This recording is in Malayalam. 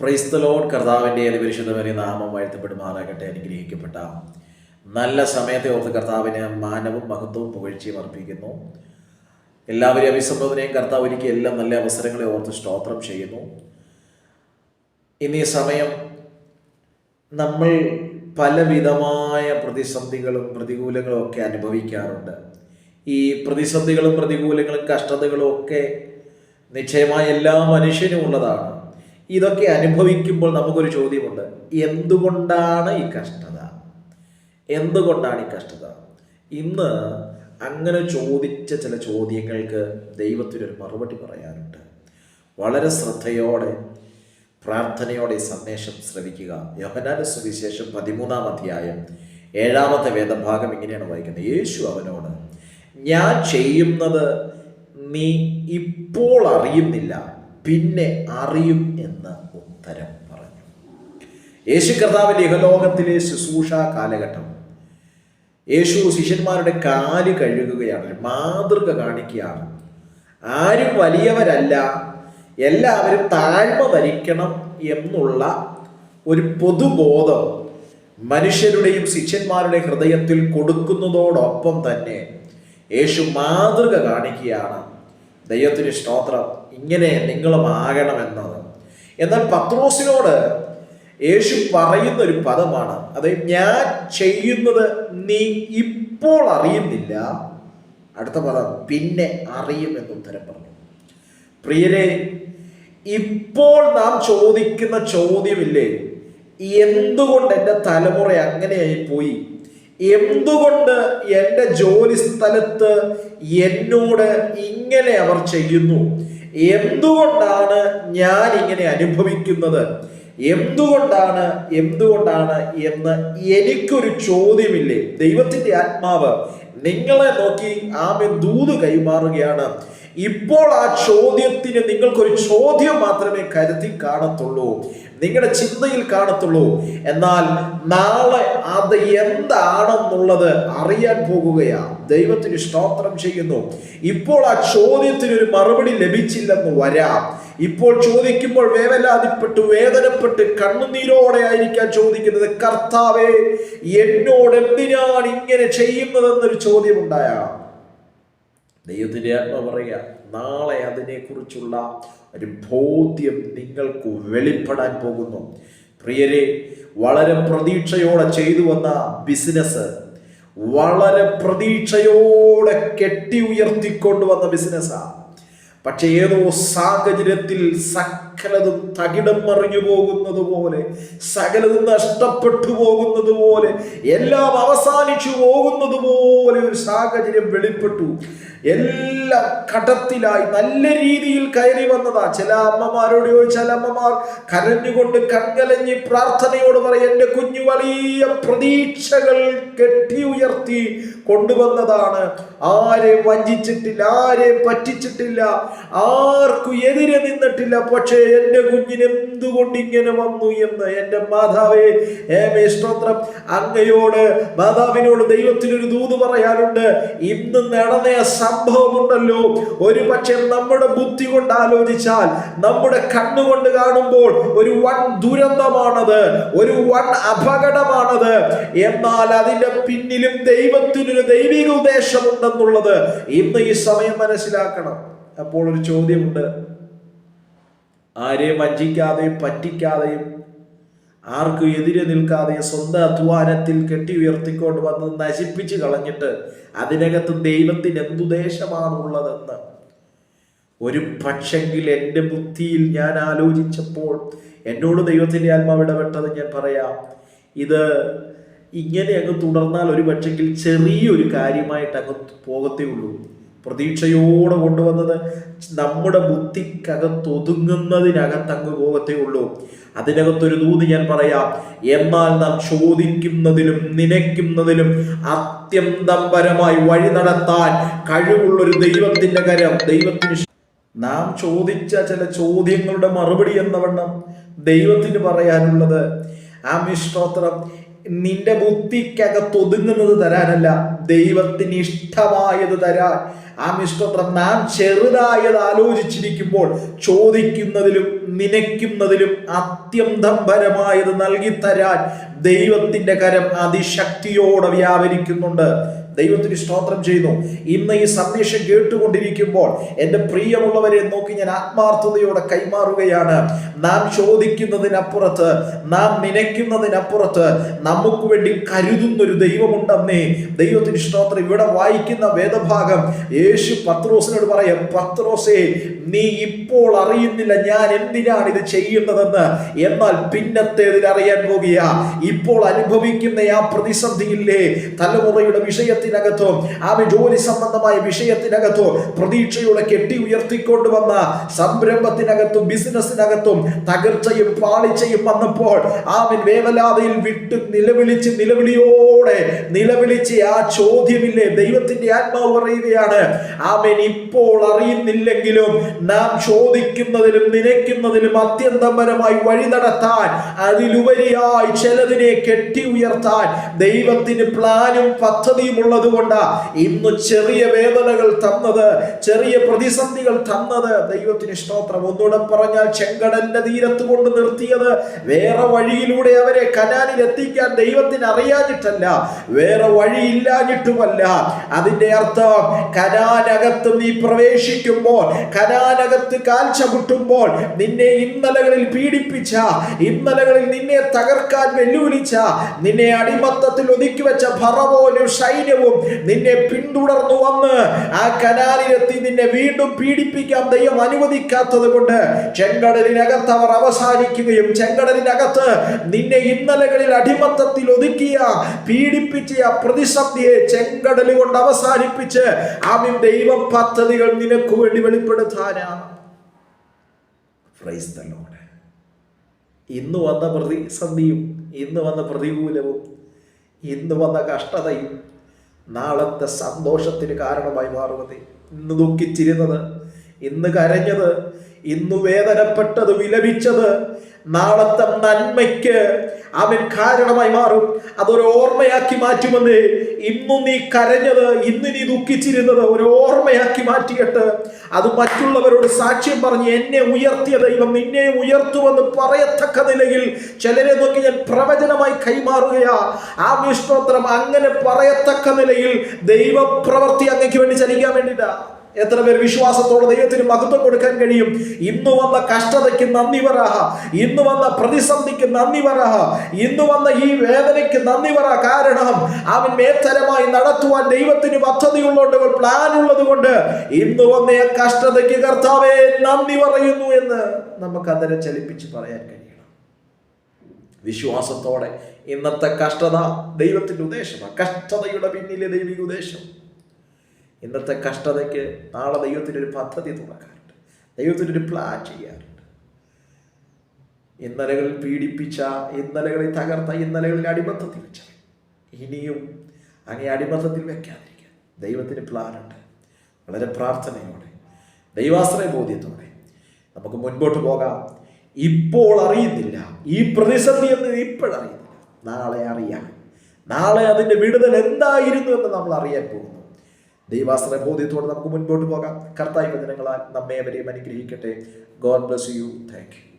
ക്രൈസ്തലോൺ കർത്താവിന്റെ അതിപരിശുദ്ധമേറിയ നാമം വാഴ്ത്തപ്പെടുമാറാകട്ടെ അനുഗ്രഹിക്കപ്പെട്ട. നല്ല സമയത്തെ ഓർത്ത് കർത്താവിന് മാനവും മഹത്വവും പുകഴ്ചയും അർപ്പിക്കുന്നു. എല്ലാവരെയും അഭിസംബോധനയും കർത്താവ് ഒരുക്കി എല്ലാം നല്ല അവസരങ്ങളെ ഓർത്ത് സ്തോത്രം ചെയ്യുന്നു. ഇന്നീ സമയം നമ്മൾ പലവിധമായ പ്രതിസന്ധികളും പ്രതികൂലങ്ങളും ഒക്കെ അനുഭവിക്കാറുണ്ട്. ഈ പ്രതിസന്ധികളും പ്രതികൂലങ്ങളും കഷ്ടതകളും ഒക്കെ നിശ്ചയമായ എല്ലാ മനുഷ്യനും ഉള്ളതാണ്. ഇതൊക്കെ അനുഭവിക്കുമ്പോൾ നമുക്കൊരു ചോദ്യമുണ്ട്. എന്തുകൊണ്ടാണ് ഈ കഷ്ടത? എന്തുകൊണ്ടാണ് ഈ കഷ്ടത? ഇന്ന് അങ്ങനെ ചോദിച്ച ചില ചോദ്യങ്ങൾക്ക് ദൈവത്തിനൊരു മറുപടി പറയാനുണ്ട്. വളരെ ശ്രദ്ധയോടെ പ്രാർത്ഥനയോടെ ഈ സന്ദേശം ശ്രവിക്കുക. യോഹനാന സുവിശേഷം പതിമൂന്നാം അധ്യായം ഏഴാമത്തെ വേദഭാഗം ഇങ്ങനെയാണ് വായിക്കുന്നത്. യേശു അവനോട് ഞാൻ ചെയ്യുന്നത് നീ ഇപ്പോൾ അറിയുന്നില്ല. പിന്നെ അറിയും എന്ന് ഉത്തരം പറഞ്ഞു. യേശു കർത്താവിന്റെ ഇഹലോകത്തിലെ ശുശ്രൂഷ കാലഘട്ടം. യേശു ശിഷ്യന്മാരുടെ കാൽ കഴുകുകയാണ് മാതൃക കാണിക്കുകയാണ്. ആരും വലിയവരല്ല എല്ലാവരും താഴ്മ ധരിക്കണം എന്നുള്ള ഒരു പൊതുബോധം മനുഷ്യരുടെയും ശിഷ്യന്മാരുടെ ഹൃദയത്തിൽ കൊടുക്കുന്നതോടൊപ്പം തന്നെ യേശു മാതൃക കാണിക്കുകയാണ്. ദൈവത്തിന് സ്തോത്രം ഇങ്ങനെ നിങ്ങളും ആകണമെന്നത് എന്നാൽ പത്രോസിനോട് യേശു പറയുന്ന ഒരു പദമാണ്. അത് ഞാൻ ചെയ്യുന്നത് നീ ഇപ്പോൾ അറിയുന്നില്ല. അടുത്ത പദം പിന്നെ അറിയുമെന്ന് ഉത്തരം പറഞ്ഞു. പ്രിയരെ ഇപ്പോൾ നാം ചോദിക്കുന്ന ചോദ്യമില്ലേ? എന്തുകൊണ്ട് എന്റെ തലമുറ അങ്ങനെയായി പോയി എന്തുകൊണ്ട് എന്റെ ജോലി സ്ഥലത്ത് എന്നോട് ഇങ്ങനെ അവർ ചെയ്യുന്നു? എന്തുകൊണ്ടാണ് ഞാൻ ഇങ്ങനെ അനുഭവിക്കുന്നത്? എന്തുകൊണ്ടാണ് എന്തുകൊണ്ടാണ് എന്ന് എനിക്കൊരു ചോദ്യമില്ലേ? ദൈവത്തിന്റെ ആത്മാവ് നിങ്ങളെ നോക്കി ആമെ ദൂത് കൈമാറുകയാണ്. ഇപ്പോൾ ആ ചോദ്യത്തിന് നിങ്ങൾക്കൊരു ചോദ്യം മാത്രമേ കരുതി കാണത്തുള്ളൂ. നിങ്ങളുടെ ചിന്തയിൽ കാണത്തുള്ളൂ. എന്നാൽ നാളെ അത് എന്താണെന്നുള്ളത് അറിയാൻ പോകുകയാണ്. ദൈവത്തിന് സ്തോത്രം ചെയ്യുന്നു. ഇപ്പോൾ ആ ചോദ്യത്തിന് ഒരു മറുപടി ലഭിച്ചില്ലെന്ന് വരാം. ഇപ്പോൾ ചോദിക്കുമ്പോൾ വേവലാതിപ്പെട്ട് വേദനപ്പെട്ട് കണ്ണുനീരോടെ ആയിരിക്കാൻ ചോദിക്കുന്നത് കർത്താവേ എന്നോട് എന്തിനാണ് ഇങ്ങനെ ചെയ്യുന്നതെന്നൊരു ചോദ്യം ഉണ്ടായാം? ദൈവത്തിന്റെ ആത്മ പറയുക നാളെ അതിനെക്കുറിച്ചുള്ള ഒരു ബോധ്യം നിങ്ങൾക്ക് വെളിപ്പെടാൻ പോകുന്നു. പ്രിയരെ വളരെ പ്രതീക്ഷയോടെ ചെയ്തു വന്ന ബിസിനസ് വളരെ പ്രതീക്ഷയോടെ കെട്ടി ഉയർത്തിക്കൊണ്ടുവന്ന ബിസിനസ്സാണ് പക്ഷെ ഏതോ സാഹചര്യത്തിൽ സകലതും തകിടം മറിഞ്ഞു പോകുന്നത് പോലെ സകലതും നഷ്ടപ്പെട്ടു പോകുന്നത് പോലെ എല്ലാം അവസാനിച്ചു പോകുന്നത് പോലെ ഒരു സാഹചര്യം വെളിപ്പെട്ടു. എല്ലാം കടത്തിലായി നല്ല രീതിയിൽ കയറി വന്നതാ. ചില അമ്മമാരോട് ചോദിച്ചാൽ അമ്മമാർ കരഞ്ഞുകൊണ്ട് കൺകലഞ്ഞി പ്രാർത്ഥനയോട് പറയും എന്റെ കുഞ്ഞു വലിയ പ്രതീക്ഷകൾ കെട്ടി ഉയർത്തി കൊണ്ടുവന്നതാണ്. ആരെ വഞ്ചിച്ചിട്ടില്ല ആരെ പറ്റിച്ചിട്ടില്ല ആർക്കും എതിരെ നിന്നിട്ടില്ല. പക്ഷേ എന്റെ കുഞ്ഞിന് എന്തുകൊണ്ട് ഇങ്ങനെ വന്നു എന്ന് എന്റെ മാതാവേ ഏമേ സ്തോത്രം. അങ്ങയോട് മാതാവിനോട് ദൈവത്തിനൊരു ദൂത് പറയാനുണ്ട്. ഇന്ന് നടന്ന സംഭവമുണ്ടല്ലോ. ഒരു പക്ഷേ നമ്മുടെ ബുദ്ധി കൊണ്ട് ആലോചിച്ചാൽ നമ്മുടെ കണ്ണുകൊണ്ട് കാണുമ്പോൾ ഒരു വൺ ദുരന്തമാണത് ഒരു വൺ അപകടമാണത്. എന്നാൽ അതിന്റെ പിന്നിലും ദൈവത്തിനൊരു ദൈവിക ഉദ്ദേശമുണ്ടെന്നുള്ളത് ഇന്ന് ഈ സമയം മനസ്സിലാക്കണം. അപ്പോൾ ഒരു ചോദ്യമുണ്ട്. ആരെയും വഞ്ചിക്കാതെയും പറ്റിക്കാതെയും ആർക്കും എതിരെ നിൽക്കാതെ സ്വന്തം അധ്വാനത്തിൽ കെട്ടി ഉയർത്തിക്കൊണ്ട് വന്ന് നശിപ്പിച്ച് കളഞ്ഞിട്ട് അതിനകത്ത് ദൈവത്തിന് എന്തുദ്ദേശമാണുള്ളതെന്ന് ഒരു പക്ഷെങ്കിൽ എന്റെ ബുദ്ധിയിൽ ഞാൻ ആലോചിച്ചപ്പോൾ എന്നോട് ദൈവത്തിന്റെ ആത്മാവ് ഇടപെട്ടത് ഞാൻ പറയാം. ഇത് ഇങ്ങനെ അങ്ങ് തുടർന്നാൽ ഒരു പക്ഷെങ്കിൽ ചെറിയൊരു കാര്യമായിട്ട് അങ്ങ് പോകത്തേ ഉള്ളൂ. പ്രതീക്ഷയോടെ കൊണ്ടുവന്നത് നമ്മുടെ ബുദ്ധിക്കകത്തൊതുങ്ങുന്നതിനകത്ത് അങ്ങ് പോകത്തേ ഉള്ളൂ. അതിനകത്തൊരു ദൂത് ഞാൻ പറയാം എന്നാൽ നാം ചോദിക്കുന്നതിലും നനയ്ക്കുന്നതിലും അത്യന്തം പരമായി വഴി നടത്താൻ കഴിവുള്ളൊരു ദൈവത്തിന്റെ കരം ദൈവത്തിന് നാം ചോദിച്ച ചില ചോദ്യങ്ങളുടെ മറുപടി എന്നവണ്ണം ദൈവത്തിന് പറയാനുള്ളത് ആ മിശ്രോത്രം നിന്റെ ബുദ്ധിക്കകത്ത് ഒതുങ്ങുന്നത് തരാനല്ല. ദൈവത്തിന് ഇഷ്ടമായത് തരാൻ. ആ മിഷ്ടോത്രം നാം ചെറുതായത് ആലോചിച്ചിരിക്കുമ്പോൾ ചോദിക്കുന്നതിലും നനയ്ക്കുന്നതിലും അത്യന്തം പരമായത് നൽകി തരാൻ ദൈവത്തിന്റെ കരം അതിശക്തിയോടെ വ്യാപരിക്കുന്നുണ്ട്. ദൈവത്തിന് സ്തോത്രം ചെയ്യുന്നു. ഇന്ന് ഈ സന്ദേശം കേട്ടുകൊണ്ടിരിക്കുമ്പോൾ എന്റെ പ്രിയമുള്ളവരെ നോക്കി ഞാൻ ആത്മാർത്ഥതയോടെ കൈമാറുകയാണ്. നാം ചോദിക്കുന്നതിനപ്പുറത്ത് നാം നനയ്ക്കുന്നതിനപ്പുറത്ത് നമുക്ക് വേണ്ടി കരുതുന്നൊരു ദൈവമുണ്ടെന്നേ ദൈവത്തിന് സ്തോത്രം. ഇവിടെ വായിക്കുന്ന വേദഭാഗം യേശു പത്രോസിനോട് പറയാം പത്രോസേ നീ ഇപ്പോൾ അറിയുന്നില്ല ഞാൻ എന്തിനാണ് ഇത് ചെയ്യുന്നതെന്ന്. എന്നാൽ പിന്നത്തേതിൽ അറിയാൻ പോകുക. ഇപ്പോൾ അനുഭവിക്കുന്ന ആ പ്രതിസന്ധിയില്ലേ തലമുറയുടെ വിഷയത്തിനകത്തോ ആമെ ജോലി സംബന്ധമായ വിഷയത്തിനകത്തോ പ്രതീക്ഷയുടെ കെട്ടി ഉയർത്തിക്കൊണ്ടുവന്ന സംരംഭത്തിനകത്തും ബിസിനസ്സിനകത്തും തകർച്ചയും പാളിച്ചയും വന്നപ്പോൾ ആമൻ വേവലാതയിൽ വിട്ട് നിലവിളിച്ച് നിലവിളിയോടെ നിലവിളിച്ച് ആ ചോദ്യമില്ലേ ദൈവത്തിന്റെ ആത്മാവ് പറയുകയാണ് ആമൻ ഇപ്പോൾ അറിയുന്നില്ലെങ്കിലും നാം ചോദിക്കുന്നതിലും നിനയ്ക്കുന്നതിലും അത്യന്തപരമായി വഴി നടത്താൻ അതിലുപരിയായി ചിലതിനെ കെട്ടി ഉയർത്താൻ ദൈവത്തിന് പ്ലാനും പദ്ധതിയും കൊണ്ട് ഇന്ന് ചെറിയ വേദനകൾ തന്നത് ചെറിയ പ്രതിസന്ധികൾ തന്നത്. ദൈവത്തിന് സ്തോത്രം. ഒന്നുകൂടെ പറഞ്ഞാൽ ചെങ്കടലിന്റെ തീരത്ത് കൊണ്ട് നിർത്തിയത് വേറെ വഴിയിലൂടെ അവരെ കനാലിൽ എത്തിക്കാൻ ദൈവത്തിന് അറിയാഞ്ഞിട്ടല്ല വേറെ വഴിയില്ലാഞ്ഞിട്ടുമല്ല. അതിന്റെ അർത്ഥം കനാനകത്ത് നീ പ്രവേശിക്കുമ്പോൾ കനാനകത്ത് കാൽ ചവിട്ടുമ്പോൾ നിന്നെ ഇന്നലകളിൽ പീഡിപ്പിച്ച ഇന്നലകളിൽ നിന്നെ തകർക്കാൻ വെല്ലുവിളിച്ച നിന്നെ അടിമത്തത്തിൽ ഒതുക്കി വെച്ച ഭറവോനും സൈന്യവും നിന്നെ പിന്തുടർന്നു വന്ന് ആ കനാലിലെത്തി നിന്നെ വീണ്ടും പീഡിപ്പിക്കാൻ ദൈവം അനുവദിക്കാത്തത് കൊണ്ട് ചെങ്കടലിനകത്ത് അവർ അവസാനിക്കുകയും ചെങ്കടലിനകത്ത് നിന്നെ ഇന്നലകളിൽ അടിമത്തത്തിൽ ഒതുക്കിയ പീഡിപ്പിച്ച ആ പ്രതിസന്ധിയെ ചെങ്കടൽ കൊണ്ട് അവസാനിപ്പിച്ച് ആമീൻ ദൈവം പദ്ധതികൾ നിനക്ക് വേണ്ടി വെളിപ്പെടുത്താനാണ് ഇന്ന് വന്ന പ്രതിസന്ധിയും ഇന്ന് വന്ന പ്രതികൂലവും ഇന്ന് വന്ന കഷ്ടതയും നാളത്തെ സന്തോഷത്തിന് കാരണമായി മാറുന്നത്. ഇന്ന് ദുഃഖിച്ചിരുന്നത് ഇന്ന് കരഞ്ഞത് ഇന്ന് വേദനപ്പെട്ടത് വിലപിച്ചത് നാളത്തെ നന്മയ്ക്ക് അവൻ കാരണമായി മാറും. അതൊരു ഓർമ്മയാക്കി മാറ്റുമെന്ന്. ഇന്നും നീ കരഞ്ഞത് ഇന്ന് നീ ദുഃഖിച്ചിരുന്നത് ഒരു ഓർമ്മയാക്കി മാറ്റിയിട്ട്. അത് മറ്റുള്ളവരോട് സാക്ഷ്യം പറഞ്ഞ് എന്നെ ഉയർത്തിയ ദൈവം നിന്നെ ഉയർത്തുമെന്ന് പറയത്തക്ക നിലയിൽ ചിലരെ നോക്കി ഞാൻ പ്രവചനമായി കൈമാറുകയാ. ആ വിഷ്ണോത്തരം അങ്ങനെ പറയത്തക്ക നിലയിൽ ദൈവപ്രവർത്തി അങ്ങേക്ക് വേണ്ടി ചലിക്കാൻ വേണ്ടിയിട്ടാ. എത്ര പേർ വിശ്വാസത്തോടെ ദൈവത്തിന് മഹത്വം കൊടുക്കാൻ കഴിയും? ഇന്ന് വന്ന കഷ്ടതയ്ക്ക് നന്ദി പറഹ ഇന്ന് വന്ന പ്രതിസന്ധിക്ക് നന്ദി പറഹ ഇന്ന് വന്ന ഈ വേദനയ്ക്ക് നന്ദി പറ കാരണം അവൻ മേത്തരമായി നടത്തുവാൻ ദൈവത്തിന് പദ്ധതിയുള്ളതുകൊണ്ട് പ്ലാൻ ഉള്ളത് കൊണ്ട് ഇന്ന് വന്ന കഷ്ടതയ്ക്ക് കർത്താവേ നന്ദി പറയുന്നു എന്ന് നമുക്ക് അന്നേരം ചലിപ്പിച്ച് പറയാൻ കഴിയണം. വിശ്വാസത്തോടെ ഇന്നത്തെ കഷ്ടത ദൈവത്തിന്റെ ഉദ്ദേശമാണ്. കഷ്ടതയുടെ പിന്നിലെ ദൈവിക ഉദ്ദേശം. ഇന്നത്തെ കഷ്ടതയ്ക്ക് നാളെ ദൈവത്തിന്റെ ഒരു പദ്ധതി തുറക്കാറുണ്ട് ദൈവത്തിന്റെ ഒരു പ്ലാൻ ചെയ്യാറുണ്ട് ഇന്നലകളിൽ പീഡിപ്പിച്ച ഇന്നലകളിൽ തകർത്ത ഇന്നലകളിൽ അടിമത്തത്തിൽ വെച്ച ഇനിയും അങ്ങനെ അടിമത്തത്തിൽ വെക്കാതിരിക്കുക ദൈവത്തിന് പ്ലാനുണ്ട് വളരെ പ്രാർത്ഥനയോടെ ദൈവാശ്രയ ബോധ്യത്തോടെ നമുക്ക് മുൻപോട്ട് പോകാം. ഇപ്പോൾ അറിയുന്നില്ല. ഈ പ്രതിസന്ധി എന്ന് ഇപ്പോഴറിയുന്നില്ല. നാളെ അറിയാം. നാളെ അതിന്റെ വിടുതൽ എന്തായിരുന്നു എന്ന് നമ്മൾ അറിയാൻ പോകുന്നു. ദൈവാശ്രയ ബോധ്യത്തോടെ നമുക്ക് മുൻപോട്ട് പോകാം. കർത്തായി വചനങ്ങളാൽ നമ്മെ അവരെയും അനുഗ്രഹിക്കട്ടെ. God bless you thank you